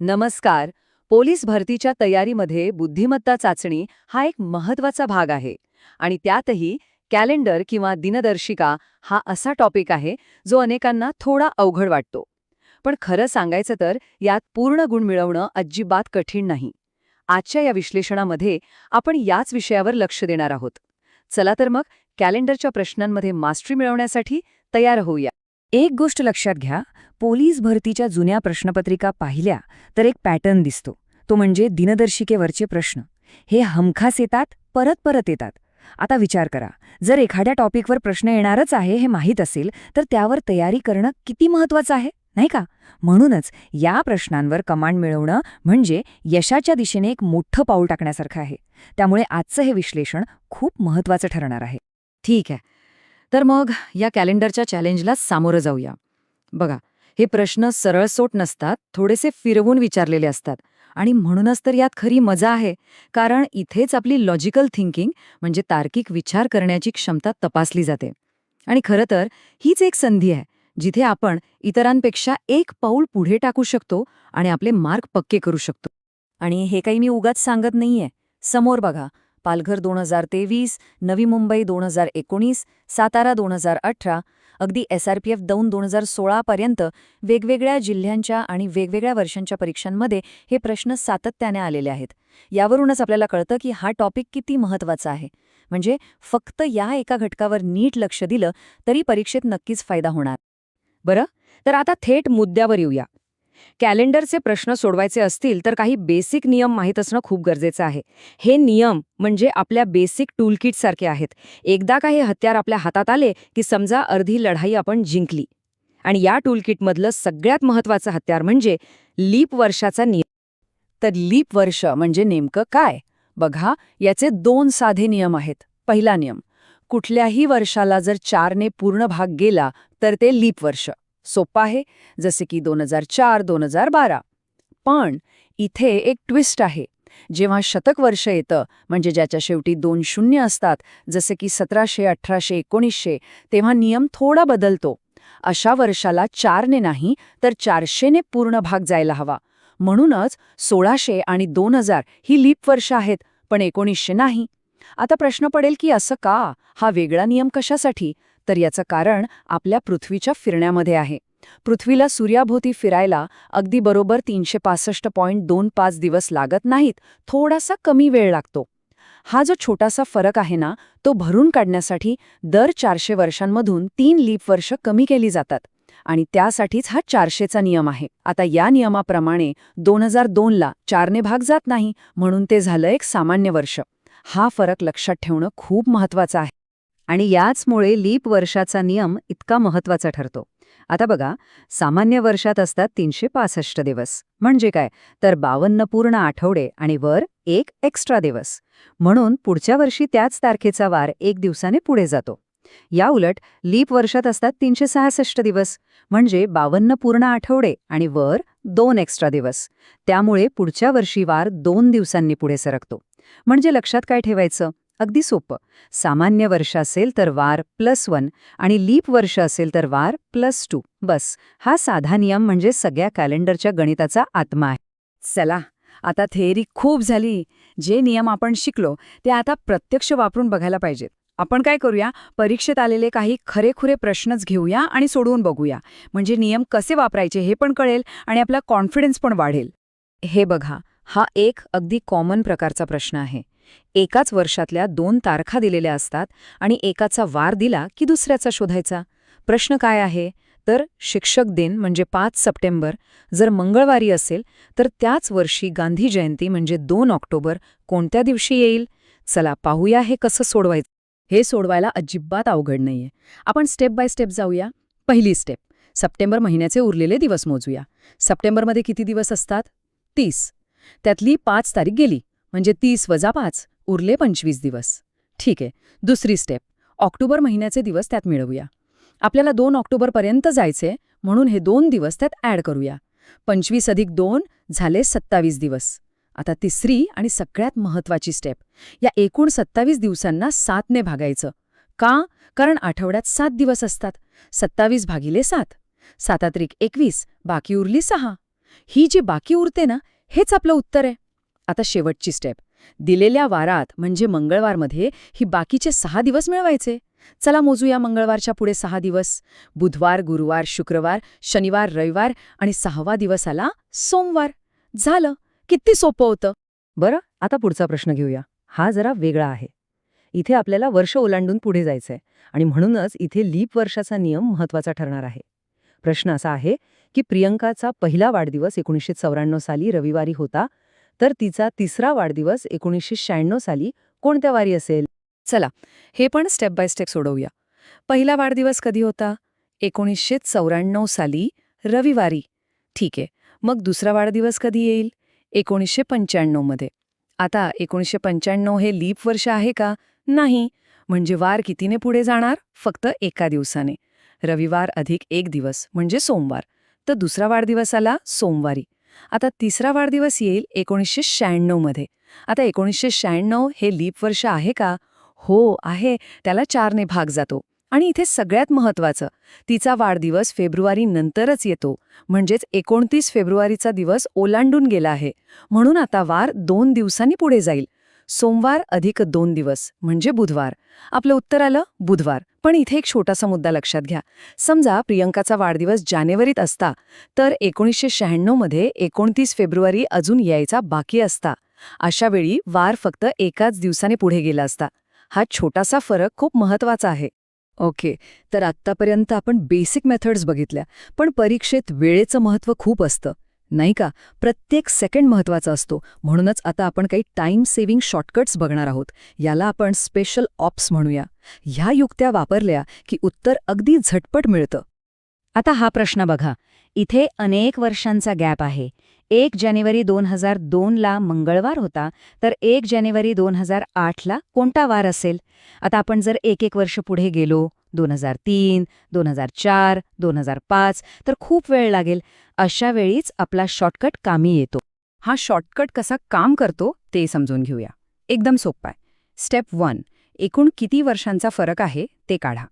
नमस्कार. पोलीस भरतीच्या तयारीमध्ये बुद्धिमत्ता चाचणी हा एक महत्त्वाचा भाग आहे आणि त्यातही कॅलेंडर किंवा दिनदर्शिका हा असा टॉपिक आहे जो अनेकांना थोडा अवघड वाटतो. पण खरं सांगायचं तर यात पूर्ण गुण मिळवणं अजिबात कठीण नाही. आजच्या या विश्लेषणामध्ये आपण याच विषयावर लक्ष देणार आहोत. चला तर मग कॅलेंडरच्या प्रश्नांमध्ये मास्टरी मिळवण्यासाठी तयार होऊया. एक गोष्ट लक्षात घ्या पोलीस भरतीच्या जुन्या प्रश्नपत्रिका पाहिल्या तर एक पॅटर्न दिसतो. तो म्हणजे दिनदर्शिकेवरचे प्रश्न. हे हमखास येतात परत परत येतात. आता विचार करा जर एखाद्या टॉपिकवर प्रश्न येणारच आहे हे माहीत असेल तर त्यावर तयारी करणं किती महत्वाचं आहे नाही का? म्हणूनच या प्रश्नांवर कमांड मिळवणं म्हणजे यशाच्या दिशेने एक मोठं पाऊल टाकण्यासारखं आहे. त्यामुळे आजचं हे विश्लेषण खूप महत्वाचं ठरणार आहे. ठीक आहे. तर मग या कॅलेंडरच्या चॅलेंजला सामोरं जाऊया. बघा हे प्रश्न सरळसोट नसतात थोडेसे फिरवून विचारलेले असतात. आणि म्हणूनच तर यात खरी मजा आहे कारण इथेच आपली लॉजिकल थिंकिंग म्हणजे तार्किक विचार करण्याची क्षमता तपासली जाते. आणि खरं तर हीच एक संधी आहे जिथे आपण इतरांपेक्षा एक पाऊल पुढे टाकू शकतो आणि आपले मार्क पक्के करू शकतो. आणि हे काही मी उगाच सांगत नाहीये. समोर बघा पालघर दोन हजार तेवीस नवी मुंबई दोन हजार एकोणीस सातारा दोन हजार अठरा अगदी एस आर पी एफ दौन दोन हजार सोळापर्यंत वेगवेगळ्या जिल्ह्यांच्या आणि वेगवेगळ्या वर्षांच्या परीक्षांमध्ये हे प्रश्न सातत्याने आलेले आहेत. यावरूनच आपल्याला कळतं की हा टॉपिक किती महत्त्वाचा आहे. म्हणजे फक्त या एका घटकावर नीट लक्ष दिलं तरी परीक्षेत नक्कीच फायदा होणार. बरं? तर आता थेट मुद्द्यावर येऊया. कॅलेंडरचे प्रश्न सोडवायचे असतील तर काही बेसिक नियम माहीत असणं खूप गरजेचं आहे. हे नियम म्हणजे आपल्या बेसिक टूलकिट सारखे आहेत. एकदा का हे हत्यार आपल्या हातात आले की समजा अर्धी लढाई आपण जिंकली. आणि या टूलकिटमधलं सगळ्यात महत्वाचं हत्यार म्हणजे लीप वर्षाचा नियम. तर लीप वर्ष म्हणजे नेमकं काय? बघा याचे दोन साधे नियम आहेत. पहिला नियम कुठल्याही वर्षाला जर चारने पूर्ण भाग गेला तर ते लीप वर्ष. सोपा आहे जसे की दोन हजार चार दोन हजार बारा. पण इथे एक ट्विस्ट आहे. जेव्हा शतक वर्ष येतं म्हणजे ज्याच्या शेवटी दोन शून्य असतात जसे की सतराशे अठराशे एकोणीसशे तेव्हा नियम थोडा बदलतो. अशा वर्षाला चारने नाही तर चारशेने पूर्ण भाग जायला हवा. म्हणूनच सोळाशे आणि दोन हजार ही लीप वर्ष आहेत पण एकोणीसशे नाही. आता प्रश्न पडेल की असं का? हा वेगळा नियम कशासाठी? तर याचं कारण आपल्या पृथ्वीच्या फिरण्यामध्ये आहे. पृथ्वीला सूर्याभोवती फिरायला अगदी बरोबर तीनशे पासष्ट पॉईंट दोन पाच दिवस लागत नाहीत. थोडासा कमी वेळ लागतो. हा जो छोटासा फरक आहे ना तो भरून काढण्यासाठी दर चारशे वर्षांमधून तीन लीप वर्ष कमी केली जातात. आणि त्यासाठीच हा चारशेचा नियम आहे. आता या नियमाप्रमाणे दोन हजार दोनला चारने भाग जात नाही म्हणून ते झालं एक सामान्य वर्ष. हा फरक लक्षात ठेवणं खूप महत्वाचं आहे. आणि याचमुळे लीप वर्षाचा नियम इतका महत्त्वाचा ठरतो. आता बघा सामान्य वर्षात असतात तीनशे पासष्ट दिवस. म्हणजे काय? तर बावन्न पूर्ण आठवडे आणि वर एक एक्स्ट्रा दिवस. म्हणून पुढच्या वर्षी त्याच तारखेचा वार एक दिवसाने पुढे जातो. या उलट लीप वर्षात असतात तीनशे सहासष्ट दिवस. म्हणजे बावन्न पूर्ण आठवडे आणि वर दोन एक्स्ट्रा दिवस. त्यामुळे पुढच्या वर्षी वार दोन दिवसांनी पुढे सरकतो. म्हणजे लक्षात काय ठेवायचं? अगदी सोपं. सामान्य वर्ष असेल तर वार प्लस वन आणि लीप वर्ष असेल तर वार प्लस टू. बस. हा साधा नियम म्हणजे सगळ्या कॅलेंडरच्या गणिताचा आत्मा आहे. चला आता थेअरी खूप झाली. जे नियम आपण शिकलो ते आता प्रत्यक्ष वापरून बघायला पाहिजेत. आपण काय करूया? परीक्षेत आलेले काही खरेखुरे प्रश्नच घेऊया आणि सोडवून बघूया. म्हणजे नियम कसे वापरायचे हे पण कळेल आणि आपला कॉन्फिडन्स पण वाढेल. हे बघा. हा एक अगदी कॉमन प्रकारचा प्रश्न आहे. एकाच वर्षातल्या दोन तारखा दिलेल्या असतात आणि एकाचा वार दिला की दुसऱ्याचा शोधायचा. प्रश्न काय आहे? तर शिक्षक दिन म्हणजे पाच सप्टेंबर. जर मंगळवारी असेल तर त्याच वर्षी गांधी जयंती म्हणजे दोन ऑक्टोबर कोणत्या दिवशी येईल? चला पाहूया हे कसं सोडवायचं. हे सोडवायला अजिबात अवघड नाहीये. आपण स्टेप बाय स्टेप जाऊया. पहिली स्टेप सप्टेंबर महिन्याचे उरलेले दिवस मोजूया. सप्टेंबरमध्ये किती दिवस असतात? तीस. त्यातली पाच तारीख गेली म्हणजे तीस वजा पाच उरले पंचवीस दिवस. ठीक आहे दुसरी स्टेप ऑक्टोबर महिन्याचे दिवस त्यात मिळवूया. आपल्याला दोन ऑक्टोबरपर्यंत जायचे म्हणून हे दोन दिवस त्यात ॲड करूया. पंचवीस अधिक दोन झाले सत्तावीस दिवस. आता तिसरी आणि सगळ्यात महत्वाची स्टेप या एकूण सत्तावीस दिवसांना सातने भागायचं. का? कारण आठवड्यात सात दिवस असतात. सत्तावीस भागिले सात. सातात्रिक एकवीस बाकी उरली सहा. ही जी बाकी उरते ना हेच आपलं उत्तर आहे. आता शेवटची स्टेप दिलेल्या वारात म्हणजे मंगळवारमध्ये ही बाकीचे सहा दिवस मिळवायचे. चला मोजूया मंगळवारच्या पुढे सहा दिवस. बुधवार गुरुवार शुक्रवार शनिवार रविवार आणि सहावा दिवस आला सोमवार. झालं. किती सोपं होतं. बरं आता पुढचा प्रश्न घेऊया. हा जरा वेगळा आहे. इथे आपल्याला वर्ष ओलांडून पुढे जायचंय आणि म्हणूनच इथे लीप वर्षाचा नियम महत्त्वाचा ठरणार आहे. प्रश्न असा आहे की प्रियंकाचा पहिला वाढदिवस एकोणीसशे चौऱ्याण्णव साली रविवारी होता तर तिचा तिसरा वाढदिवस एकोणीसशे शहाण्णव साली कोणत्या वारी असेल? चला हे पण स्टेप बाय स्टेप सोडवूया. पहिला वाढदिवस कधी होता? एकोणीसशे चौऱ्याण्णव साली रविवारी. ठीक आहे मग दुसरा वाढदिवस कधी येईल? एकोणीसशे पंच्याण्णवमध्ये आता एकोणीसशे पंच्याण्णव हे लीप वर्ष आहे का? नाही म्हणजे वार कितीने पुढे जाणार? फक्त एका दिवसाने. रविवार अधिक एक दिवस म्हणजे सोमवार. तर दुसरा वाढदिवस आला सोमवारी. आता तिसरा वाढदिवस येईल एकोणीसशे शहाण्णवमध्ये आता एकोणीसशे शहाण्णव हे लीप वर्ष आहे का? हो आहे. त्याला चारने भाग जातो. आणि इथे सगळ्यात महत्वाचं तिचा वाढदिवस फेब्रुवारी नंतरच येतो. म्हणजेच एकोणतीस फेब्रुवारीचा दिवस ओलांडून गेला आहे. म्हणून आता वार दोन दिवसांनी पुढे जाईल. सोमवार अधिक दोन दिवस म्हणजे बुधवार. आपलं उत्तर आलं बुधवार. पण इथे एक छोटासा मुद्दा लक्षात घ्या. समजा प्रियंकाचा वाढदिवस जानेवारीत असता तर एकोणीसशे शहाण्णवमध्ये एकोणतीस फेब्रुवारी अजून यायचा बाकी असता. अशा वेळी वार फक्त एकाच दिवसाने पुढे गेला असता. हा छोटासा फरक खूप महत्त्वाचा आहे. ओके तर आत्तापर्यंत आपण बेसिक मेथड्स बघितल्या पण परीक्षेत वेळेचं महत्त्व खूप असतं. नाही का? प्रत्येक सेकंड महत्त्वाचा असतो. म्हणूनच आता आपण काही टाइम सेव्हिंग शॉर्टकट्स बघणार आहोत. याला आपण स्पेशल ऑप्स म्हणूया. ह्या युक्त्या वापरल्या की उत्तर अगदी झटपट मिळतं. आता हा प्रश्न बघा. इथे अनेक वर्षांचा गॅप आहे. एक जानेवारी दोन हजार दोनला मंगळवार होता तर एक जानेवारी दोन हजार आठला कोणता वार असेल? आता आपण जर एक एक वर्ष पुढे गेलो दोन हजार तीन दोन हजार चार दोन हजार पाच तर खूप वेळ लागेल. अशा वेळीच आपला शॉर्टकट कामी येतो. हा शॉर्टकट कसा काम करतो ते समजून घेऊया. एकदम सोपं आहे. स्टेप वन एकूण किती वर्षांचा फरक आहे ते काढा.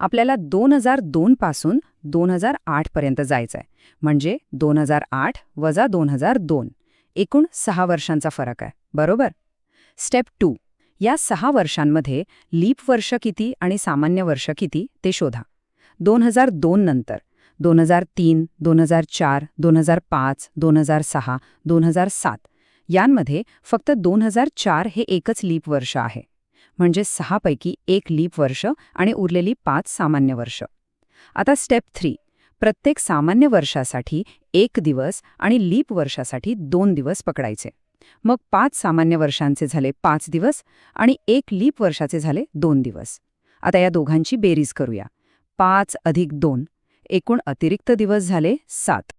आपल्याला दोन हजार दोन पासून दोन हजार आठ पर्यंत जायचं आहे म्हणजे दोन हजार आठ वजा दोन हजार दोन. एकूण सहा वर्षांचा फरक आहे. बरोबर? स्टेप टू या सहा वर्षांमध्ये लीप वर्ष किती आणि सामान्य वर्ष किती ते शोधा. दोन हजार दोन नंतर दोन हजार तीन दोन हजार चार दोन हजार पाच दोन हजार सहा दोन हजार सात यांमध्ये फक्त दोन हजार चार हे एकच लीप वर्ष आहे. म्हणजे सहापैकी एक लीप वर्ष आणि उरलेली पाच सामान्य वर्ष. आता स्टेप थ्री. प्रत्येक सामान्य वर्षासाठी एक दिवस आणि लीप वर्षासाठी दोन दिवस पकडायचे. मग पाच सामान्य वर्षांचे झाले पाच दिवस आणि एक लीप वर्षाचे झाले दोन दिवस. आता या दोघांची बेरीज करूया. पाच अधिक दोन एकूण अतिरिक्त दिवस झाले सात.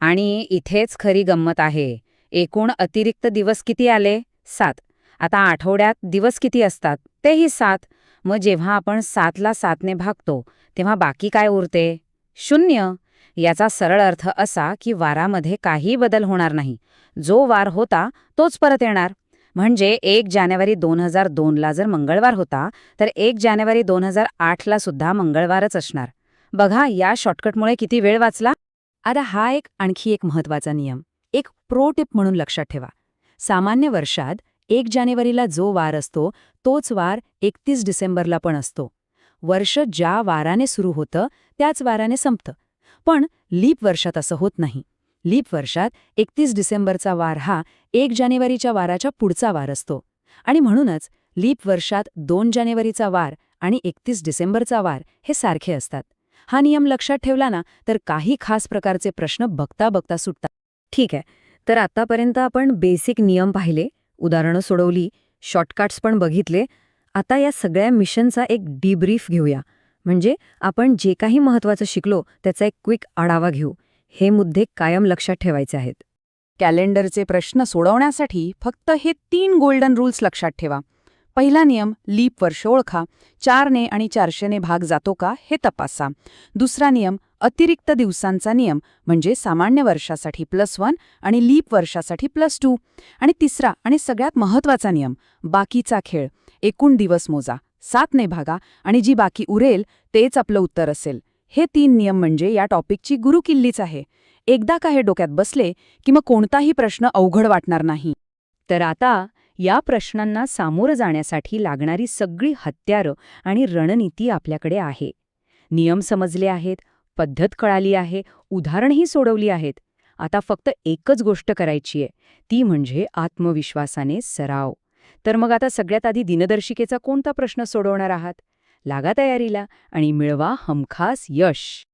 आणि इथेच खरी गंमत आहे. एकूण अतिरिक्त दिवस किती आले? सात. आता आठवड्यात दिवस किती असतात? तेही सात. मग जेव्हा आपण सातला सातने भागतो तेव्हा बाकी काय उरते? शून्य. याचा सरळ अर्थ असा की वारामध्ये काही बदल होणार नाही. जो वार होता तोच परत येणार. म्हणजे एक जानेवारी दोन हजार दोनला जर मंगळवार होता तर एक जानेवारी दोन हजार आठला सुद्धा मंगळवारच असणार. बघा या शॉर्टकटमुळे किती वेळ वाचला? आता हा एक आणखी एक महत्त्वाचा नियम. एक प्रो टिप म्हणून लक्षात ठेवा. सामान्य वर्षात एक जानेवारीला जो वार असतो तोच वार एकतीस डिसेंबरला पण असतो. वर्ष ज्या वाराने सुरू होतं त्याच वाराने संपतं. पण लीप वर्षात असं होत नाही. लीप वर्षात एकतीस डिसेंबरचा वार हा एक जानेवारीच्या वाराच्या पुढचा वार असतो. आणि म्हणूनच लीप वर्षात दोन जानेवारीचा वार आणि एकतीस डिसेंबरचा वार हे सारखे असतात. हा नियम लक्षात ठेवला ना तर काही खास प्रकारचे प्रश्न बघता बघता सुटतात. ठीक आहे तर आतापर्यंत आपण बेसिक नियम पाहिले उदाहरणं सोडवली शॉर्टकट्स पण बघितले. आता या सगळ्या मिशनचा एक डीब्रीफ घेऊया. म्हणजे आपण जे काही महत्त्वाचं शिकलो त्याचा एक क्विक आढावा घेऊ. हे मुद्दे कायम लक्षात ठेवायचे आहेत. कॅलेंडरचे प्रश्न सोडवण्यासाठी फक्त हे तीन गोल्डन रूल्स लक्षात ठेवा. पहिला नियम लीप वर्ष ओळखा. चारने आणि चारशेने भाग जातो का हे तपासा. दुसरा नियम अतिरिक्त दिवसांचा नियम म्हणजे सामान्य वर्षासाठी प्लस वन आणि लीप वर्षासाठी प्लस टू. आणि तिसरा आणि सगळ्यात महत्त्वाचा नियम बाकीचा खेळ एकूण दिवस मोजा. सातने भागा आणि जी बाकी उरेल तेच आपलं उत्तर असेल. हे तीन नियम म्हणजे या टॉपिकची गुरुकिल्लीच आहे. एकदा का हे डोक्यात बसले की मग कोणताही प्रश्न अवघड वाटणार नाही. तर आता या प्रश्नांना सामोरं जाण्यासाठी लागणारी सगळी हत्यारं आणि रणनीती आपल्याकडे आहे. नियम समजले आहेत पद्धत कळाली आहे उदाहरणही सोडवली आहेत. आता फक्त एकच गोष्ट करायची आहे ती म्हणजे आत्मविश्वासाने सराव. तर मग आता सगळ्यात आधी दिनदर्शिकेचा कोणता प्रश्न सोडवणार आहात? लागा तयारीला आणि मिळवा हमखास यश.